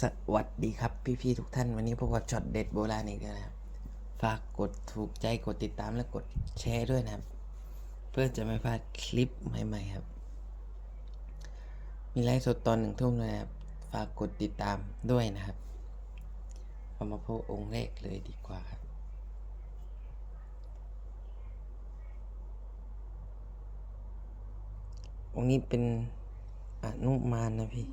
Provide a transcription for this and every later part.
สวัสดีครับพี่ๆทุกท่านวันนี้พบกับช็อตเด็ดโบราณอีกแล้วนะครับ ฝากกดถูกใจกดติดตามและกดแชร์ด้วยนะครับ เพื่อจะไม่พลาดคลิปใหม่ๆครับ มีไลฟ์สดตอนหนึ่งทุ่มเลยนะครับ ฝากกดติดตามด้วยนะครับเอามาพบองค์แรกเลยดีกว่าครับองค์นี้เป็นอนุมานนะพี่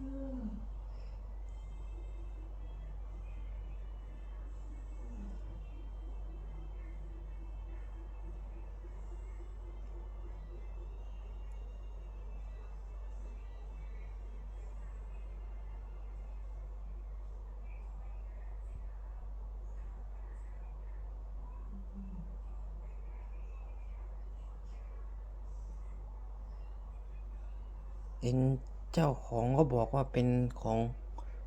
เอ็นเจ้าของก็บอกว่าเป็นของ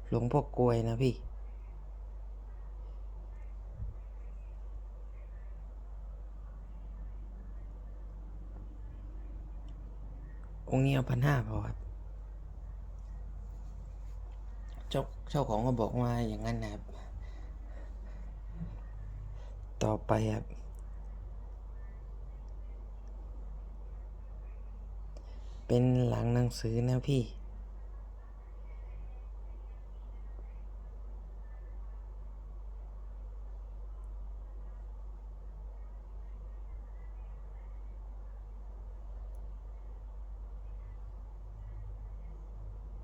หลวงพ่อกลวยนะพี่ องค์นี้เอาพันห้าพอครับ เจ้าเจ้าของก็บอกว่าอย่างนั้นนะครับ ต่อไปครับ เป็นหลังหนังสือนะพี่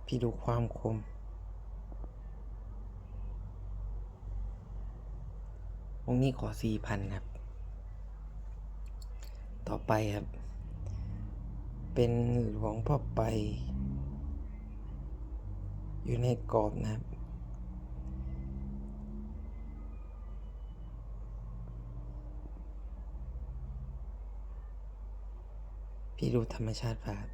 พี่ดูความคมองนี้ขอสี่พันครับ ต่อไปครับ เป็นหลวงพ่อไป อยู่ในกรอบนะครับ พี่ดูธรรมชาติพาด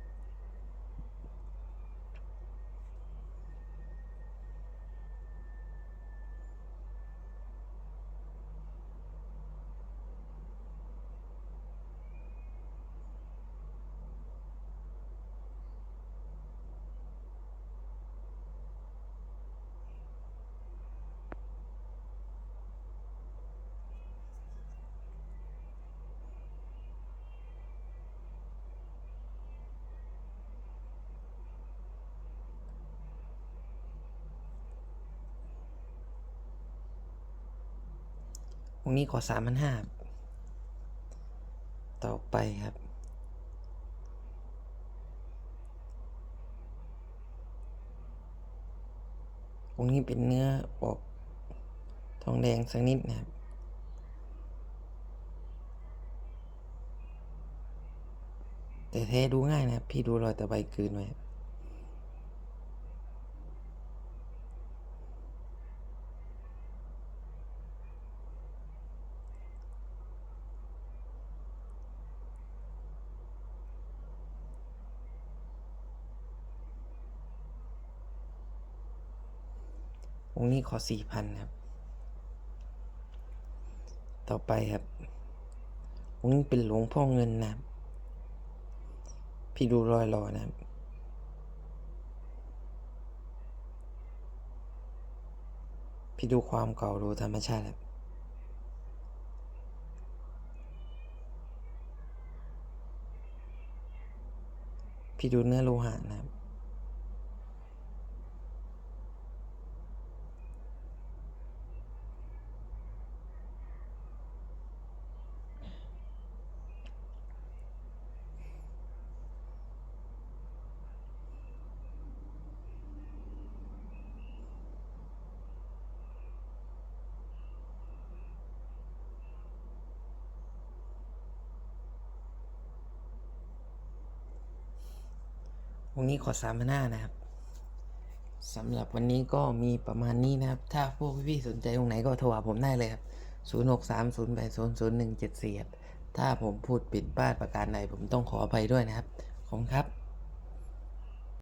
องนี้ขอสามพันห้าต่อไปครับองนี้เป็นเนื้อออกทองแดงสักนิดนะครับแต่แท้ดูง่ายนะพี่ดูรอยตะไบกลืนไว้ องนี้ขอสี่พันครับ ต่อไปครับองนี้เป็นหลวงพ่อเงินนะครับ พี่ดูรอยรอนะครับพี่ดูความเก่าดูธรรมชาติครับพี่ดูเนื้อโลหะนะ วันนี้ขอสามพันห้านะครับสำหรับวันนี้ก็มีประมาณนี้นะครับ ถ้าพวกพี่ๆสนใจตรงไหนก็โทรหาผมได้เลยครับศูนย์หกสามศูนย์แปดศูนย์ศูนย์หนึ่งเจ็ดสี่ถ้าผมพูดผิดพลาดประการใดผมต้องขออภัยด้วยนะครับ ขอบคุณครับ